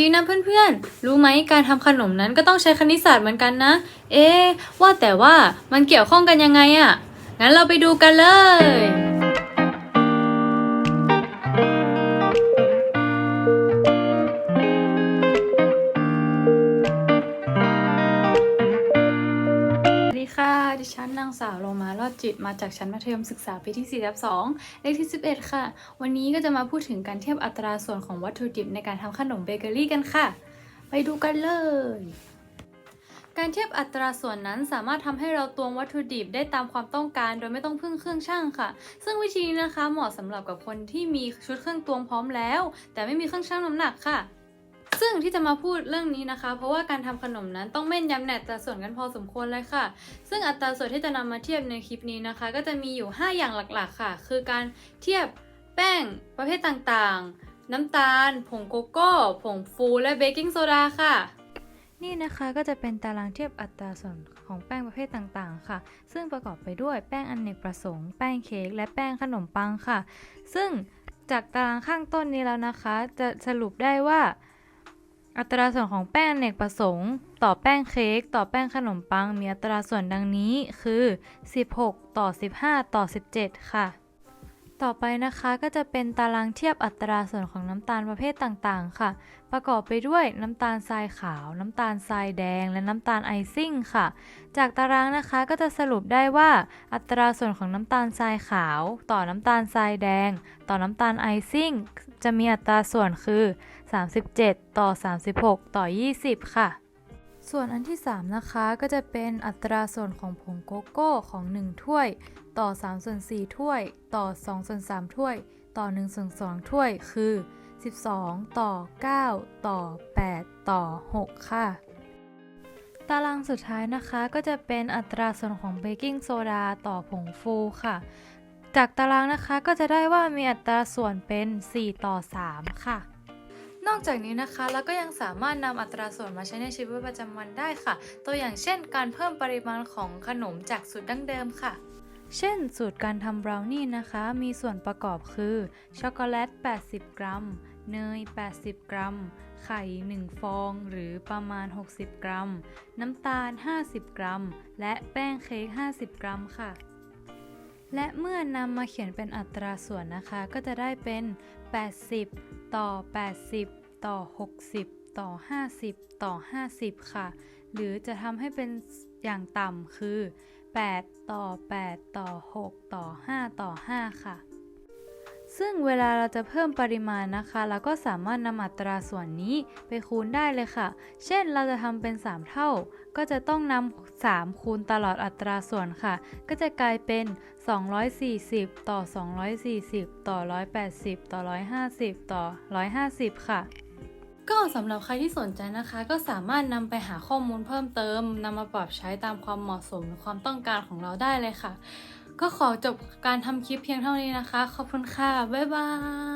ดีนะเพื่อนๆ รู้ไหมการทำขนมนั้นก็ต้องใช้คณิตศาสตร์เหมือนกันนะ เอ๊ว่าแต่ว่ามันเกี่ยวข้องกันยังไงอะงั้นเราไปดูกันเลย ดีค่ะ ดิฉันนางสาวโรมารอดจิตมาจากชั้นมัธยมศึกษาปีที่ 4 ทับ 2 เลขที่ 11 ค่ะ วันนี้ก็จะมาพูดถึงการเทียบอัตราส่วนของวัตถุดิบในการทำขนมเบเกอรี่กันค่ะ ไปดูกันเลย การเทียบอัตราส่วนนั้นสามารถทำให้เราตวงวัตถุดิบได้ตามความต้องการ โดยไม่ต้องพึ่งเครื่องช่างค่ะ ซึ่งวิธีนี้นะคะเหมาะสำหรับกับคนที่มีชุดเครื่องตวงพร้อมแล้ว แต่ไม่มีเครื่องชั่งน้ำหนักค่ะ ซึ่งที่จะมาพูดเรื่องนี้นะคะ เพราะว่าการทำขนมนั้นต้องแม่นยำในอัตราส่วนกันพอสมควรเลยค่ะ ซึ่งอัตราส่วนที่จะนำมาเทียบในคลิปนี้นะคะ ก็จะมีอยู่ 5 อย่างหลักๆ ค่ะ คือการเทียบแป้งประเภทต่างๆ น้ำตาล ผงโกโก้ ผงฟูและเบกกิ้งโซดาค่ะนี่นะคะก็จะเป็นตารางเทียบอัตราส่วนของแป้งประเภทต่างๆ ค่ะ ซึ่งประกอบไปด้วยแป้งอเนกประสงค์ แป้งเค้ก และแป้งขนมปังค่ะ ซึ่งจากตารางข้างต้นนี้แล้วนะคะ จะสรุปได้ว่า อัตราส่วนของแป้งเนกประสงค์ ต่อแป้งเค้กต่อแป้งขนมปังมีอัตราส่วนดังนี้คือ 16 ต่อ 15 ต่อ 17 ค่ะ ต่อไปนะคะก็จะเป็นตารางเทียบอัตราส่วนของน้ำตาลประเภทต่างๆ ค่ะ ประกอบไปด้วยน้ำตาลทรายขาว น้ำตาลทรายแดง และน้ำตาลไอซิ่งค่ะ จากตารางนะคะก็จะสรุปได้ว่าอัตราส่วนของน้ำตาลทรายขาว ต่อน้ำตาลทรายแดง ต่อน้ำตาลไอซิ่งจะมีอัตราส่วนคือ 37 ต่อ 36 ต่อ 20 ค่ะ ส่วนอันที่ 3 นะคะก็จะเป็นอัตราส่วนของผงโกโก้ของ 1 ถ้วย ต่อ3ส่วน4ถ้วย ต่อ2ส่วน3ถ้วย ต่อ1ส่วน2ถ้วย คือ 12 ต่อ 9 ต่อ 8 ต่อ 6 ค่ะ ตารางสุดท้ายนะคะก็จะเป็นอัตราส่วนของเบกกิ้งโซดาต่อผงฟูค่ะ จากตารางนะคะก็จะได้ว่ามีอัตราส่วนเป็น 4 ต่อ 3 ค่ะ อกจากนี้นะคะเราก็ยังสามารถนำอัตราส่วนมาใช้ในชีวิตประจำวันได้ค่ะ ตัวอย่างเช่น การเพิ่มปริมาณของขนมจากสูตรดั้งเดิมค่ะเช่น สูตรการทำบราวนี่นะคะ มีส่วนประกอบคือ ช็อกโกแลต 80 กรัม เนย 80 กรัม ไข่ 1 ฟอง หรือประมาณ 60 กรัม น้ำตาล 50 กรัม และแป้งเค้ก 50 กรัมค่ะ และเมื่อนำมาเขียนเป็นอัตราส่วนนะคะ ก็จะได้เป็น 80 ต่อ 80 ต่อ 60 ต่อ 50 ต่อ 50 ค่ะ หรือจะทำให้เป็นอย่างต่ำคือ 8 ต่อ 8 ต่อ 6 ต่อ 5 ต่อ 5 ค่ะ ซึ่งเวลาเราจะเพิ่มปริมาณนะคะ เราก็สามารถนำอัตราส่วนนี้ไปคูณได้เลยค่ะ เช่นเราจะทำเป็น 3 เท่า ก็จะต้องนำ3 คูณตลอดอัตราส่วนค่ะ ก็จะกลายเป็น 240 ต่อ 240 ต่อ 180 ต่อ 150 ต่อ 150 ค่ะ ก็สำหรับใครที่สนใจนะคะ ก็สามารถนำไปหาข้อมูลเพิ่มเติมนำมาปรับใช้ตามความเหมาะสมหรือความต้องการของเราได้เลยค่ะ ก็ขอจบการทำคลิปเพียงเท่านี้นะคะ ขอบคุณค่ะ บ๊ายบาย